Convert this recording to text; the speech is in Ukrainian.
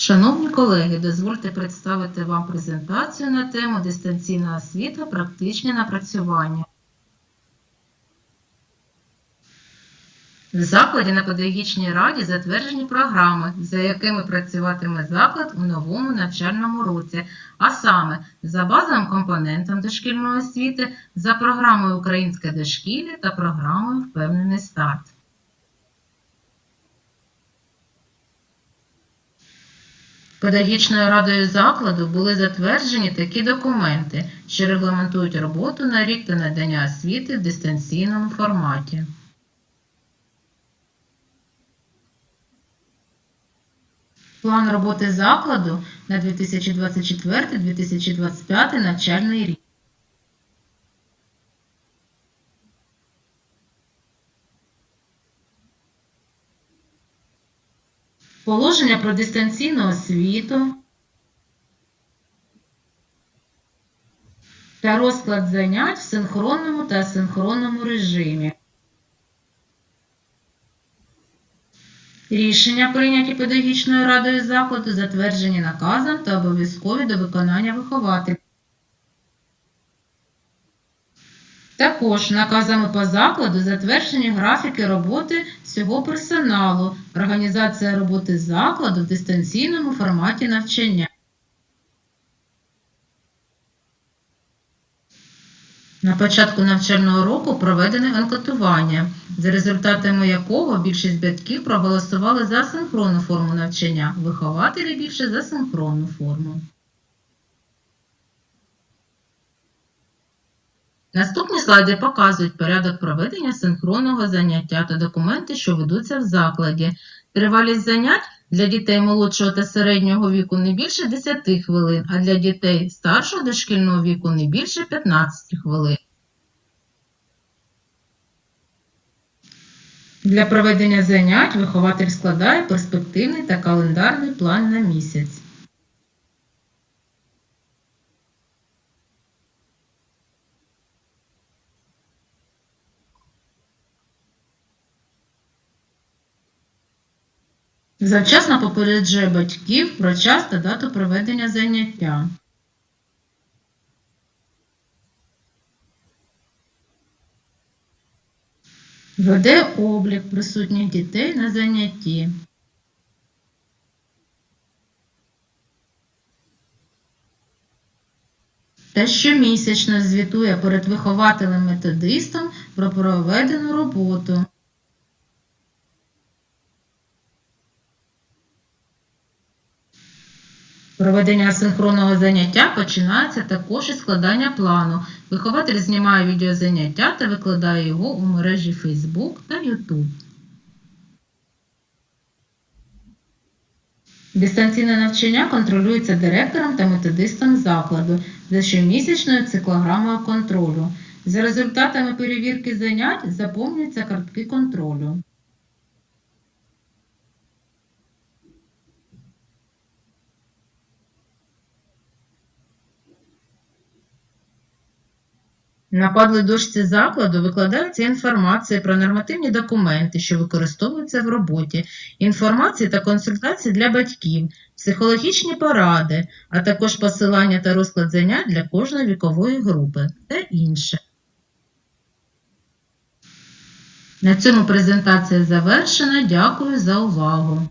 Шановні колеги, дозвольте представити вам презентацію на тему дистанційна освіта, практичні напрацювання. В закладі на педагогічній раді затверджені програми, за якими працюватиме заклад у новому навчальному році, а саме за базовим компонентом дошкільної освіти, за програмою Українське дошкілля та програмою Впевнений старт. Педагогічною радою закладу були затверджені такі документи, що регламентують роботу на рік та надання освіти в дистанційному форматі. План роботи закладу на 2024-2025 навчальний рік. Положення про дистанційну освіту та розклад занять в синхронному та асинхронному режимі. Рішення, прийняті педагогічною радою закладу, затверджені наказом та обов'язкові до виконання вихователів. Також наказами по закладу затверджені графіки роботи всього персоналу, організація роботи закладу в дистанційному форматі навчання. На початку навчального року проведене анкетування, за результатами якого більшість батьків проголосували за синхронну форму навчання, вихователі більше за синхронну форму. Наступні слайди показують порядок проведення синхронного заняття та документи, що ведуться в закладі. Тривалість занять для дітей молодшого та середнього віку не більше 10 хвилин, а для дітей старшого дошкільного віку не більше 15 хвилин. Для проведення занять вихователь складає перспективний та календарний план на місяць. Завчасно попереджує батьків про час та дату проведення заняття. Веде облік присутніх дітей на занятті. Та щомісячно звітує перед вихователем-методистом про проведену роботу. Проведення асинхронного заняття починається також із складання плану. Вихователь знімає відеозаняття та викладає його у мережі Facebook та YouTube. Дистанційне навчання контролюється директором та методистом закладу за щомісячною циклограмою контролю. За результатами перевірки занять заповнюються картки контролю. На падлій дошці закладу викладається інформація про нормативні документи, що використовуються в роботі, інформація та консультації для батьків, психологічні поради, а також посилання та розклад занять для кожної вікової групи та інше. На цьому презентація завершена. Дякую за увагу.